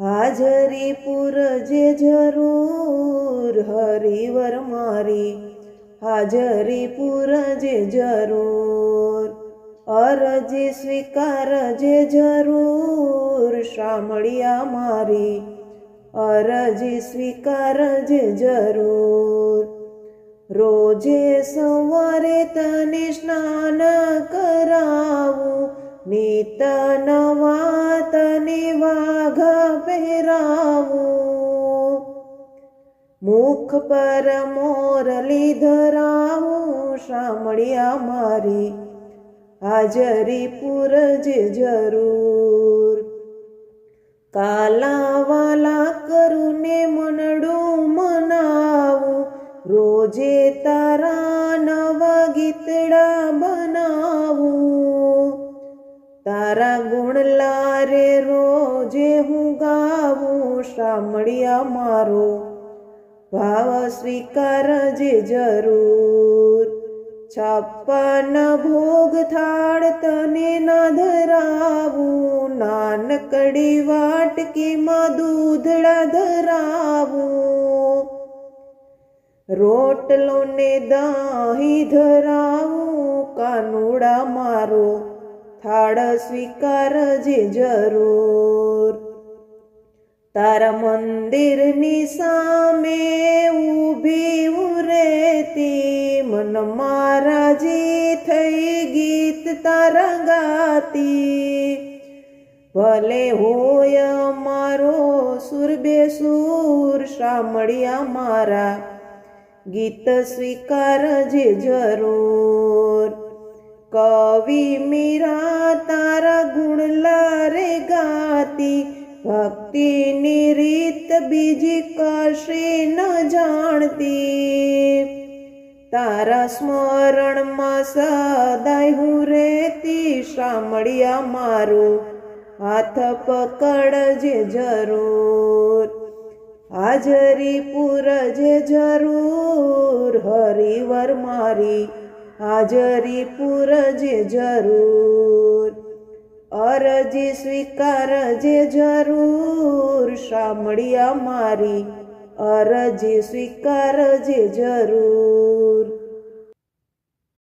હાજરી પૂરજે જરૂર, હરિવર મારી. હાજરી પૂરજે જરૂર, અરજી સ્વીકારજે જરૂર, શામળિયા મારી. અરજી સ્વીકારજે જરૂર, રોજે સવારે તને સ્નાન કરાવું. નિત નવા મુખ પર મોરલી ધરાવું શામળિયા મારી હાજરી પૂરજ જરૂર કાલા વાલા કરુને મનડું મનાવું રોજે તારા નવા ગીતડા બનાવું તારા ગુણ લારે રોજે હું ગાવું સાંભળ્યા મારો. ભાવ સ્વીકારજે જરૂર. છપ્પન ભોગ થાળ તને ના ધરાવું નાનકડી વાટકીમાં દૂધડા ધરાવું. રોટલો ને દાહી ધરાવું. કાનુડા મારો. થાળ સ્વીકારજે જરૂર. તારા મંદિરની સામે ઊભી ઉરેતી, મન મારાજી થઈ ગીત તારા ગાતી. ભલે હોય મારો સુર બેસુર સાંભળ્યા મારા ગીત સ્વીકારજે જરૂર. કવિ મીરા તારા ગુણ લારે ગાતી, ભક્તિની રીત બીજી કશી ન જાણતી. તારા સ્મરણમાં સદાય હું રેતી શામળિયા મારું હાથ પકડજે જરૂર. હાજરી પૂરજે જરૂર, હરિવર મારી હાજરી પૂરજે જરૂર અરજી સ્વીકારજે જરૂર શામળિયા મારી અરજી સ્વીકારજે જરૂર.